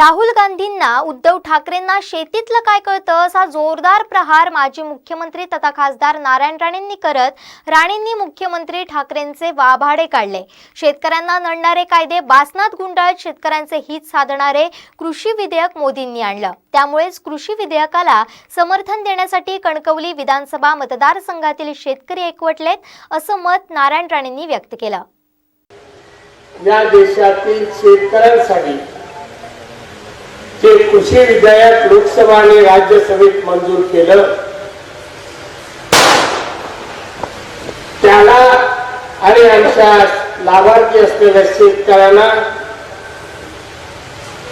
राहुल गांधींना उद्धव ठाकरेंना शेतीतलं काय कळतं असा जोरदार प्रहार माजी मुख्यमंत्री तथा खासदार नारायण राणेंनी करत राणेंनी मुख्यमंत्री ठाकरेंचे वाभाडे काढले. शेतकऱ्यांना नडणारे कायदे बासनात गुंडाळत शेतकऱ्यांचे हित साधणारे कृषी विधेयक मोदींनी आणलं. त्यामुळेच कृषी विधेयकाला समर्थन देण्यासाठी कणकवली विधानसभा मतदारसंघातील शेतकरी एकवटलेत असं मत नारायण राणेंनी व्यक्त केलं. या देशातील शेतकऱ्यांसाठी जे कृषी विधेयक लोकसभा आणि राज्यसभेत मंजूर केलं त्याला आणि आमच्या लाभार्थी असलेल्या शेतकऱ्यांना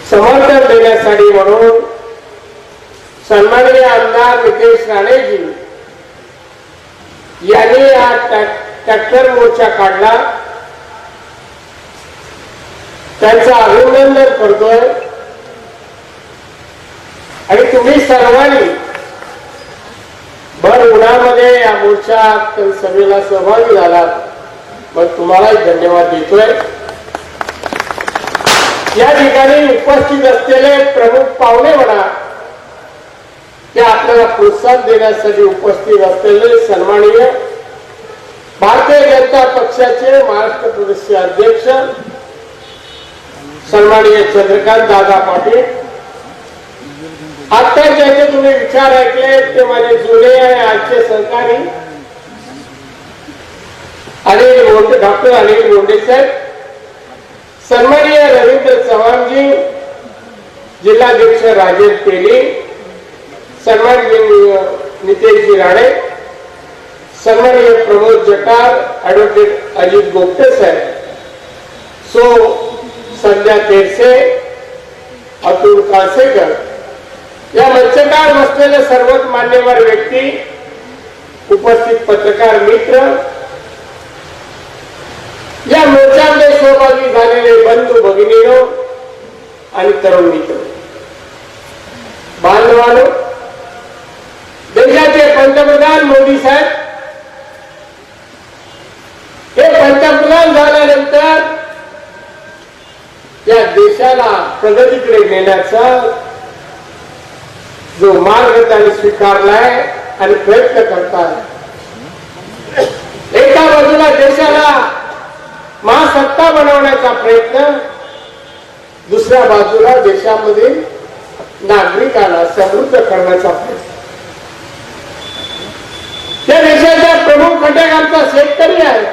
समर्थन देण्यासाठी म्हणून सन्माननीय आमदार नितेश राणेजी यांनी हा ट्रॅक्टर मोर्चा काढला. त्यांचं अभिनंदन करतोय. आणि तुम्ही सर्वांनी भर उन्हामध्ये या मोर्चा सभेला सहभागी झालात. मग तुम्हालाही धन्यवाद देतोय. या ठिकाणी उपस्थित असलेले प्रमुख पाहुणे म्हणा ते आपल्याला प्रोत्साहन देण्यासाठी उपस्थित असलेले सन्माननीय भारतीय जनता पक्षाचे महाराष्ट्र प्रदेशचे अध्यक्ष सन्माननीय चंद्रकांत दादा पाटील आता ज्याचे तुम्ही विचार ऐकले ते माझे जुने आणि आजचे सहकारी अनिल मोंडे डॉक्टर अनिल मोंडे साहेब. सन्माननीय रवींद्र चव्हाणजी जिल्हाध्यक्ष राजेश तेली सन्माननीय नितेशजी राणे सन्माननीय प्रमोद जटार ऍडव्होकेट अजित गोपटे साहेब. सो संध्या तेरसे अतुल कासेकर या मंचकार बसलेले सर्वच मान्यवर व्यक्ती उपस्थित पत्रकार मित्र या मोर्चामध्ये सहभागी झालेले बंधू भगिनीनो आणि तरुण मित्र बांधवानो देशाचे पंतप्रधान मोदी साहेब हे पंतप्रधान झाल्यानंतर या देशाला प्रगतीकडे नेण्याचा जो मार्ग त्याने स्वीकारलाय आणि प्रयत्न करताय. एका बाजूला देशाला महासत्ता बनवण्याचा प्रयत्न दुसऱ्या बाजूला देशामध्ये नागरिकाला समृद्ध करण्याचा प्रयत्न. त्या देशाच्या प्रमुख घटक आमचा शेतकरी आहे.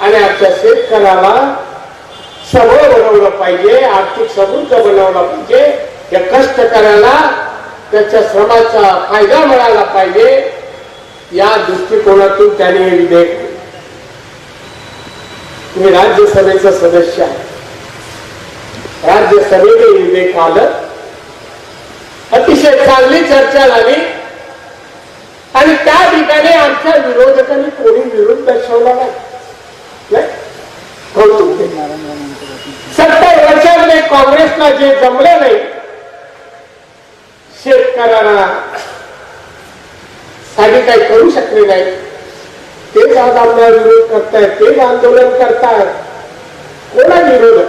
आणि आमच्या शेतकऱ्याला सबळ बनवलं पाहिजे आर्थिक समृद्ध बनवलं पाहिजे. या कष्टकऱ्याला त्याच्या श्रमाचा फायदा मिळाला पाहिजे या दृष्टिकोनातून त्याने हे विधेयक मी राज्यसभेचा सदस्य आहे. राज्यसभेने विधेयक आलं अतिशय चांगली चर्चा झाली. आणि त्या ठिकाणी आमच्या विरोधकांनी कोणी विरोध दर्शवला नाही. नाही? कौतुक सत्तर वर्षामध्ये काँग्रेसला जे जमलं नाही शेतकऱ्यांना साधी काही करू शकले नाही. तेच आज आम्हाला विरोध करतायत तेच आंदोलन करतायत. कोणा विरोध?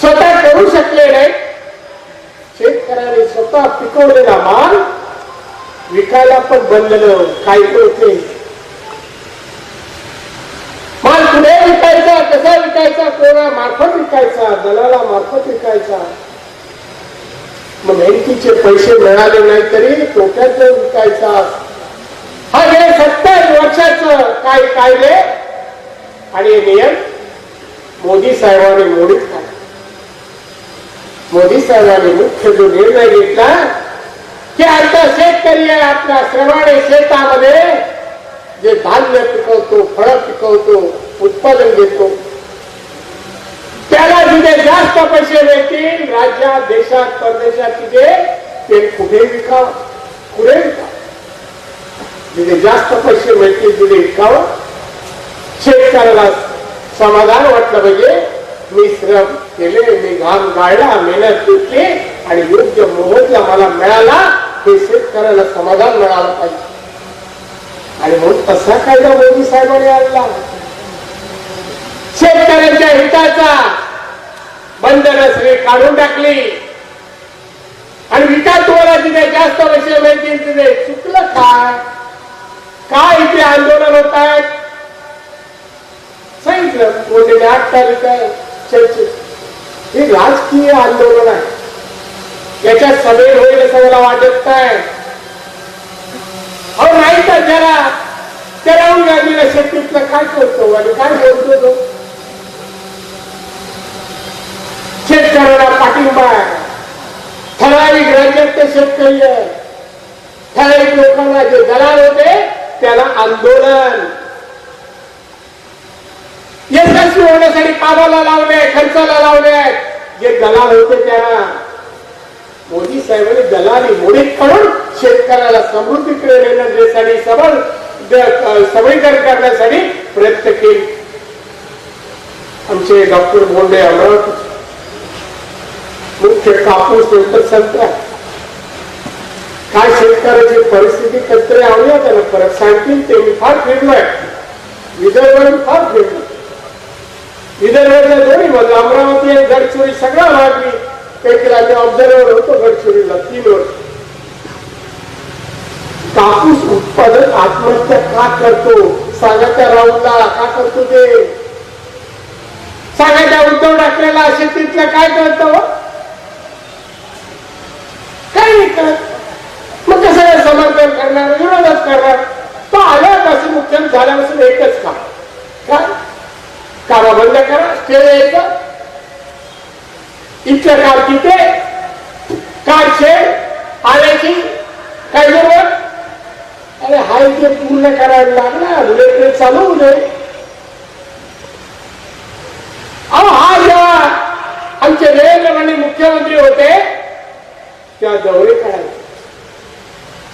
स्वतः करू शकले नाही. शेतकऱ्याने स्वतः पिकवलेला माल विकायला पण बनलेलं काही होते माल कुठे विकायचा कसा विकायचा कोणा मार्फत विकायचा दलाला मार्फत विकायचा? मग मेहनतीचे पैसे मिळाले नाही तरी तोट्यात विकायचा. हा गेले सत्तर वर्षाच काय कायदे? आणि नियम मोदी साहेबांनी मोडीत काढले. मोदी साहेबांनी मुख्य जो निर्णय घेतला की आता शेतकरी आहे आपल्या श्रमाने शेतामध्ये जे धान्य पिकवतो फळं पिकवतो उत्पादन घेतो त्याला जिथे जास्त पैसे मिळतील राज्यात देशात परदेशात तिथे ते कुठे विकाव? कुठे विकाव? जिथे जास्त पैसे मिळतील तिथे विकावं? शेतकऱ्याला समाधान वाटलं पाहिजे. मी श्रम केले मी घाम गाळला मेहनत घेतली आणि योग्य मोबदला मला मिळाला हे शेतकऱ्याला समाधान मिळालं पाहिजे. आणि म्हणून तसा कायदा मोदी साहेबांनी आणला. शेतकऱ्यांच्या हिताचा बंधनं सगळी काढून टाकली. आणि विकास तुम्हाला तिथे जास्त पैसे माहिती तिथे चुकलं काय? काय इथे आंदोलन होत आहेत सांगितलं कोणते आठ तारीख आहे चर्चेत. हे राजकीय आंदोलन आहे. याच्यात सभेत होईल असं मला वाटत नाही अहो नाही तर जरा त्या राहुल गांधीला शेतीतलं काय करतो? आणि काय बोलतो तो? शेतकऱ्याला पाठिंबा ठराविक राज्यातले शेतकरी ठराविक लोकांना जे दलाल होते त्याला आंदोलन. यशस्वी होण्यासाठी कामाला लावले खर्चाला लावले जे दलाल होते त्याला मोदी साहेबांनी दलाली मोडीत करून शेतकऱ्याला समृद्धीकडे नेण्यासाठी सबल द- सबळीकरण करण्यासाठी प्रयत्न केले. आमचे डॉक्टर बोंडे अमरावती मुख्य कापूस नंतर संत्रा काय शेतकऱ्याची परिस्थिती कचरे आणूया त्याला परत सांगतील ते. मी फार फिरलोय. विदर्भ फार फिरलो. विदर्भाच्या दोन्ही मध्ये अमरावती आणि गडचिरोली सगळा भाग मी काहीतरी आम्ही ऑब्झर्वर होतो गडचिरोलीला तीन वर्ष. कापूस उत्पादक आत्महत्या का करतो? सांगा त्या राहुलला. का करतो ते? सांगा त्या उद्धव ठाकरेला शेतीतलं काय करतो काही विकत मग कसं काय समर्थन करणार विरोधच करणार. तो आल्यापासून मुख्यमंत्री झाल्यापासून एकच काम. काय कामा बंद करा स्टे यायचं इतकं काम तिथे. काय शेड आल्याची काय जवळ. अरे हाय ते पूर्ण करायला लागला बुलेट चालू होऊ दे अहो हा जेव्हा आमचे नरेंद्र मोदी मुख्यमंत्री होते त्या दौरे काढायचे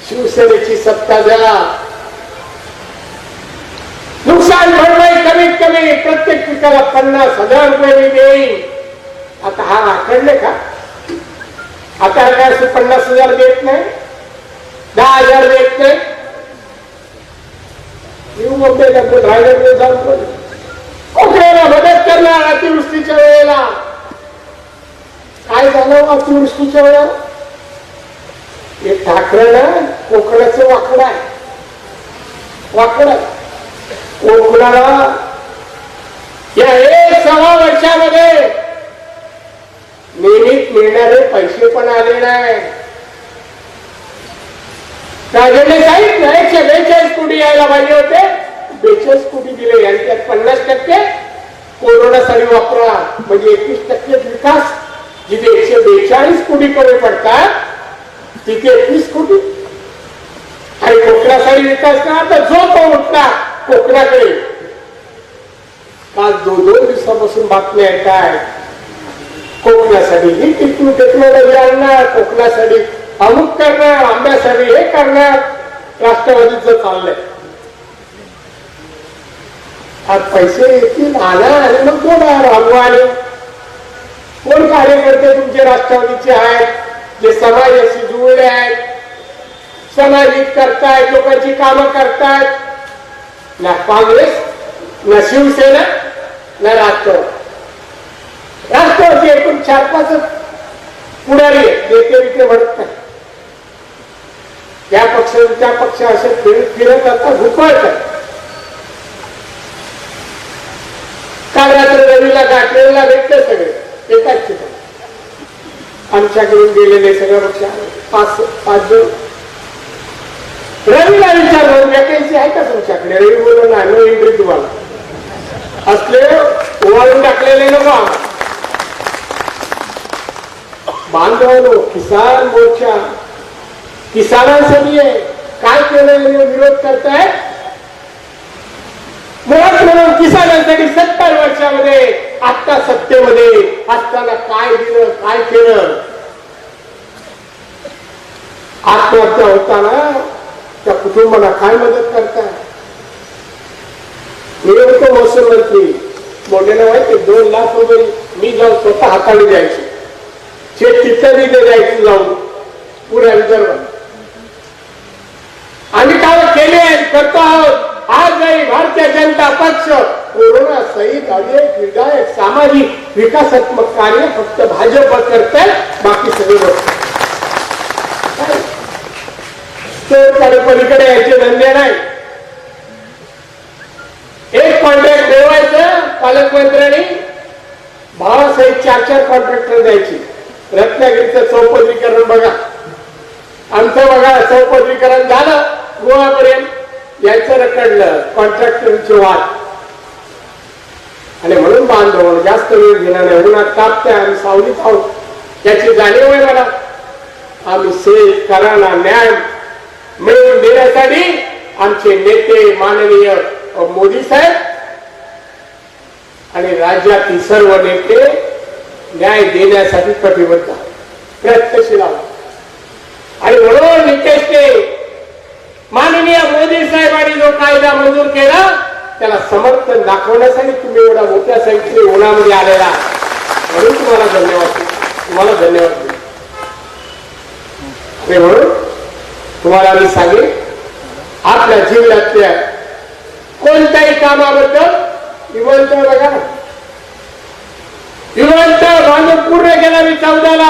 शिवसेनेची सत्ता द्या नुकसान भरपाई कमीत कमी प्रत्येक पिकाला पन्नास हजार रुपये मी देईन. आता हा आकडले का? आता काय असं पन्नास हजार देत नाही? दहा हजार देत नाही? येऊ मुंबईला रायगडला जाऊन कोकणाला मदत करणार अतिवृष्टीच्या वेळेला. काय झालं अतिवृष्टीच्या वेळेला? हे ठाकरेनं कोकणाचं वाकड आहे. वाकड कोकणाला या एक सव्वा वर्षामध्ये. मेहनीत मिळणारे पैसे पण आले नाही. राजेने सांगितलं एकशे बेचाळीस कोटी यायला पाहिजे होते. बेचाळीस कोटी दिले आणि त्यात पन्नास टक्के कोरोनासाठी वापरा. म्हणजे एकवीस टक्के विकास जिथे एकशे बेचाळीस कोटी कमी पडतात तिथे एकवीस कोटी आणि कोकणासाठी विकास करा तर जो तो उठला कोकणाकडे. काल दोन दोन दिवसापासून बातम्या काय? कोकणासाठी ही टिकून टेक्नॉलॉजी आणणार कोकणासाठी अमुक करणार आंब्यासाठी हे करणार. राष्ट्रवादीचं चाललंय. आज पैसे येतील आला आणि मग कोण आले. कोण कार्यकर्ते तुमचे राष्ट्रवादीचे आहेत? जे समाजाशी जुळले आहेत समाजिक करतायत लोकांची कामं करतायत ना काँग्रेस ना शिवसेना ना राष्ट्रवाद राष्ट्रवादी एकूण चार पाच पुढारी नेते विते म्हणत नाही. या पक्ष त्या पक्ष असे फिरत फिरत आता झुकवतात काल रात्री रवीला गाठलेला भेटले सगळे एकाच ठिकाणी. आमच्याकडून गेलेले सगळ्या पक्षा पाच पाच जण. रवीला विचारलं वॅकेन्सी आहे का तुमच्याकडे? रवी बोललो नाही नो एंट्री तुम्हाला. असले ओवाळून टाकलेले नका आम्हाला. बांधवांनो किसान मोर्चा किसानांसाठी आहे काय केलं विरोध करताय मोहन म्हणून किसानांसाठी सत्तर वर्षामध्ये आत्ता सत्तेमध्ये असताना काय दिलं काय केलं? आत्महत्या होताना त्या कुटुंबाला काय मदत करताय? मी होतो महसूल मंत्री. मोठ्याला माहिती दोन लाख रुपये मी जाऊन स्वतः हाताने द्यायचे. शेत तिथं तिथे द्यायचं जाऊन पुऱ्या विदर्भात. आम्ही काय केले? करतो आहोत. आजही भारतीय जनता पक्ष कोरोना सहित अनेक विधायक सामाजिक विकासात्मक कार्य फक्त भाजप करतायत बाकी सगळे पलीकडे यायचे धंदे नाही. एक कॉन्ट्रॅक्ट मिळवायचं पालकमंत्र्यांनी भावासहित चार चार कॉन्ट्रॅक्टर द्यायची. रत्नागिरीचं चौपदरीकरण बघा. आमचं बघा चौपदरीकरण झालं गोवापर्यंत यायचं रकडलं कॉन्ट्रॅक्टरची वाट आणि म्हणून बांधव जास्त वेळ घेणार उन्हात तापते आम्ही सावलीत आहोत त्याची जाणीव आहे मला. आम्ही शेतकऱ्यांना न्याय मिळवून देण्यासाठी आमचे नेते माननीय मोदी साहेब आणि राज्यातील सर्व नेते न्याय देण्यासाठी कटिबद्ध प्रयत्नशील आहोत आणि म्हणून नितेशने माननीय मोदी साहेबांनी जो कायदा मंजूर केला त्याला समर्थन दाखवण्यासाठी तुम्ही एवढ्या मोठ्या संख्येने उन्हामध्ये आलेला म्हणून तुम्हाला धन्यवाद तुम्हाला धन्यवाद ते म्हणून तुम्हाला मी सांगेन आपल्या जिल्ह्यातल्या कोणत्याही कामाबद्दल विमानतळ बघा. ना विमानतळ बांधून पूर्ण केला मी चौदाला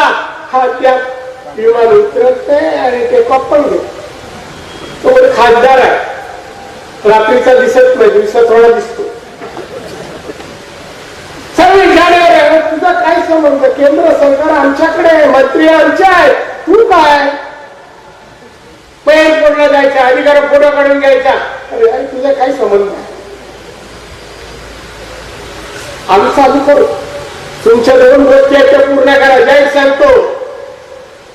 हा त्या विमान उतरत आणि ते कप्पल घेत तो खासदार आहे. रात्रीचा दिसत नाही दिवसा थोडा दिसतो. सर्व जाणीवर आहे तुझा काय संबंध? केंद्र सरकार आमच्याकडे आहे, मंत्री आमच्या आहे तू काय? पैर पूर्ण जायचा अधिकार फोटो काढून घ्यायचा. अरे अरे तुझा काय संबंध? आहे आम्ही चालू करू. तुमच्या दोन गोष्टी आहेत त्या पूर्ण करा. जाहीर सांगतो.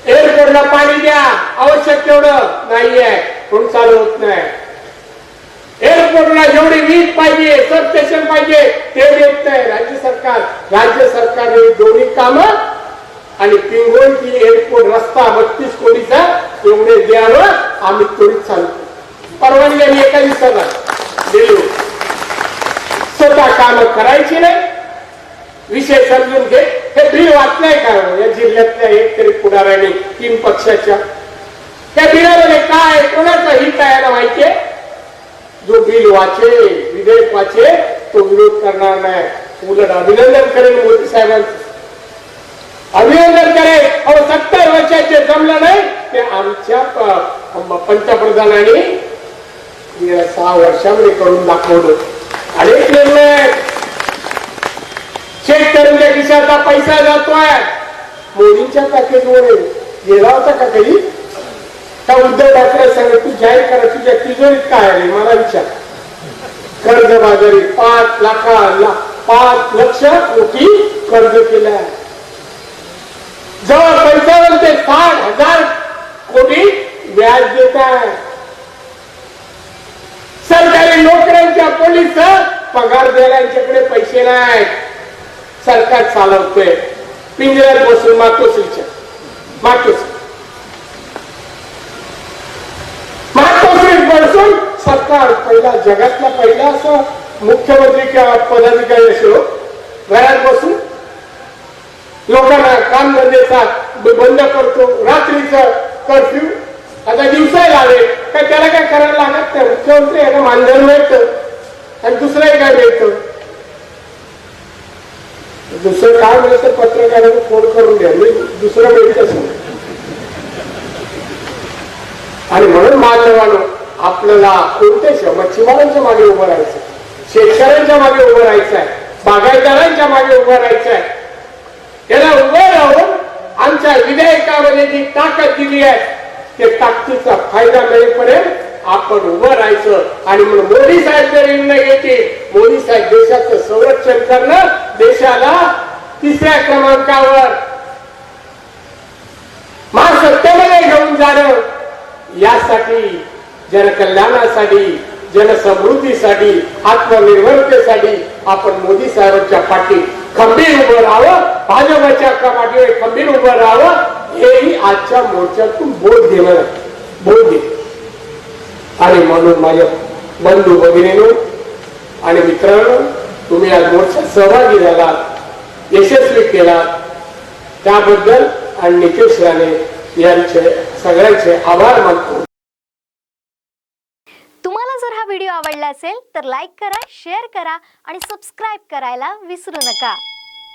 एअरपोर्टला पाणी द्या. आवश्यक तेवढं नाहीये. म्हणून चालू होत नाही. एअरपोर्टला जेवढी वीज पाहिजे सबस्टेशन पाहिजे ते देत नाही. राज्य सरकार राज्य सरकारने दोन्ही काम आणि पिंगोळी एअरपोर्ट रस्ता बत्तीस कोटीचा एवढे द्यावं आम्ही त्वरित चालतो परवानगी आम्ही एका दिवसाला. दिली स्वतः काम करायची नाही. विषय समजून घे. हे बिल वाचलंय का? या जिल्ह्यातल्या एक तरी पुढाऱ्याने तीन पक्षाच्या. त्या बिलामध्ये काय कोणाचं हित आहे माहितीये जो बिल वाचे विधेयक वाचे तो विरोध करणार नाही. उलट अभिनंदन करेल मोदी साहेबांचं. अभिनंदन करेल अहो सत्तर वर्षाचे जमलं नाही. ते आमच्या पंतप्रधानांनी गेल्या सहा वर्षामध्ये करून दाखवलं. अनेक निर्णय शेतकऱ्यांच्या खिशाचा पैसा जातोय. मोदींच्या पॅकेजवर गेला होता का कधी? त्या उद्धव ठाकरे सांगत तू जाहीर करा तुझ्या तिजोरीत काय आले मला विचार. कर्जबाजारी पाच लाखा पाच लक्ष कोटी कर्ज केलं जवळ पैशावर ते साठ हजार कोटी व्याज देत आहे. सरकारी नोकऱ्यांच्या पोलीस पगार देण्याच्याकडे पैसे नाहीत. सरकार चालवतोय. पिंजऱ्यात बसून मातोश्रीच्या मातोश्री. मातोश्रीत सरकार पहिला जगातला पहिला असं मुख्यमंत्री किंवा पदाधिकारी असो हो. घरात बसून लोकांना काम धंद्याचा बंद करतो रात्रीचं कर्फ्यू आता दिवसाही लागेल काय त्याला काय करायला लागत नाही? मुख्यमंत्री याला मानधन मिळतं आणि दुसरंही काय मिळतं दुसरं काय मिळतं पत्रकारांना फोन करून द्या मी दुसरं मिळतच नाही आणि म्हणून मानवानं आपल्याला कोणत्या मच्छीमारांच्या मागे उभं राहायचं शेतकऱ्यांच्या मागे उभं राहायचं आहे बागायतदारांच्या मागे उभं राहायचं आहे याला उभं राहून आमच्या विधेयकामध्ये जी ताकद दिली आहे ते ताकदीचा फायदा मिळेपर्यंत आपण उभं राहायचं. आणि म्हणून मोदी साहेब जर निर्णय घेतील मोदी साहेब देशाचं संरक्षण करणं देशाला तिसऱ्या क्रमांकावर महासत्तेमध्ये घेऊन जाणं. यासाठी जनकल्याणासाठी जनसमृद्धीसाठी आत्मनिर्भरतेसाठी आपण मोदी साहेबांच्या पाठी खंबीर उभं राहावं भाजपच्या पाठीवर खंबीर उभं राहावं हेही आजच्या मोर्चातून बोध घेणार बोध घे आणि म्हणून माझ्या बंधू भगिनीनो आणि मित्रांनो तुम्ही आज मोर्चात सहभागी झालात यशस्वी केलात. त्याबद्दल आणि नितेश राणे यांचे सगळ्यांचे आभार मानतो. तुम्हाला जर हा व्हिडिओ आवडला असेल तर लाईक करा शेअर करा आणि सबस्क्राईब करायला विसरू नका.